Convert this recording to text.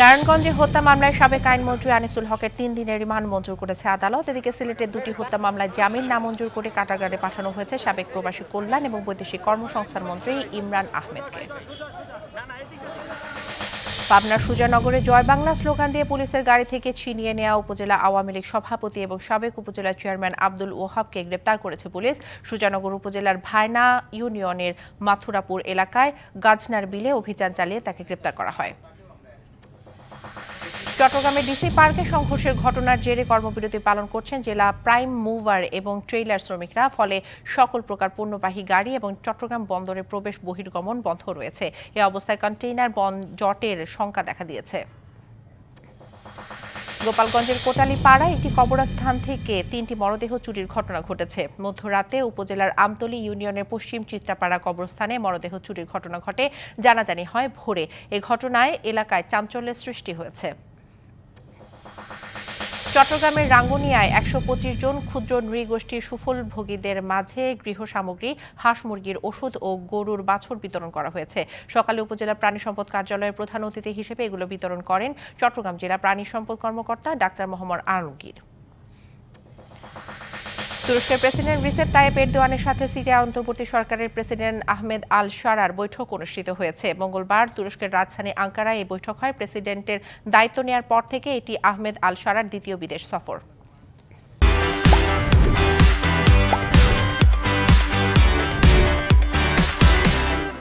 নারায়ণগঞ্জে হত্যা মামলায় সাবেক আইনমন্ত্রী আনিসুল হকের তিন দিনের রিমান্ড মঞ্জুর করেছে আদালত। এদিকে সিলেটের দুটি হত্যা মামলায় জামিন নামঞ্জুর করে কাটাগারে পাঠানো হয়েছে সাবেক প্রবাসী কল্যাণ এবং বৈদেশিক কর্মসংস্থান মন্ত্রী ইমরান আহমেদকে। পাবনার সুজানগরে জয় বাংলা স্লোগান দিয়ে পুলিশের গাড়ি থেকে ছিনিয়ে নেওয়া উপজেলা আওয়ামী লীগ সভাপতি এবং সাবেক উপজেলা চেয়ারম্যান আব্দুল ওহাবকে গ্রেপ্তার করেছে পুলিশ। সুজানগর উপজেলার ভায়না ইউনিয়নের মাথুরাপুর এলাকায় গাজনার বিলে অভিযান চালিয়ে তাকে গ্রেপ্তার করা হয়। চট্টগ্রামের ডিসি পার্কে সংঘর্ষের ঘটনার জেরে কর্মবিরতি পালন করছেন জেলা প্রাইম মুভার এবং ট্রেইলার শ্রমিকরা। ফলে সকল প্রকার পণ্যবাহী গাড়ি এবং চট্টগ্রাম বন্দরে প্রবেশ বহির্গমন বন্ধ রয়েছে। এ অবস্থায় কন্টেইনার বন জটের শঙ্কা দেখা দিয়েছে। গোপালগঞ্জের কোটালী পাড়ায় একটি কবরস্থান থেকে তিনটি মরদেহ চুরির ঘটনা ঘটেছে। মধ্যরাতে উপজেলার আমতলী ইউনিয়নের পশ্চিম চিত্রাপাড়া কবরস্থানে মরদেহ চুরির ঘটনা ঘটে। জানাজানি হয় ভোরে। এ ঘটনায় এলাকায় চাঞ্চল্যের সৃষ্টি হয়েছে। চট্টগ্রামের রাঙ্গুনিয়ায় একশো পঁচিশ জন ক্ষুদ্র নৃগোষ্ঠীর সুফল ভোগীদের মাঝে গৃহ সামগ্রী হাঁস মুরগির ওষুধ ও গরুর বাছর বিতরণ করা হয়েছে। সকালে উপজেলা প্রাণী সম্পদ কার্যালয়ের প্রধান অতিথি হিসেবে এগুলো বিতরণ করেন চট্টগ্রাম জেলা প্রাণী সম্পদ কর্মকর্তা ডাক্তার মোহাম্মদ আলমগীর। তুরস্কের প্রেসিডেন্ট রিসেপ তাইয়েপ এরদোয়ানের সাথে সিরিয়া অন্তর্বর্তী সরকারের প্রেসিডেন্ট আহমেদ আল সারার বৈঠক অনুষ্ঠিত হয়েছে। মঙ্গলবার তুরস্কের রাজধানী আঙ্কারায় এই বৈঠক হয়। প্রেসিডেন্টের দায়িত্ব নেওয়ার পর থেকে এটি আহমেদ আল সারার দ্বিতীয় বিদেশ সফর।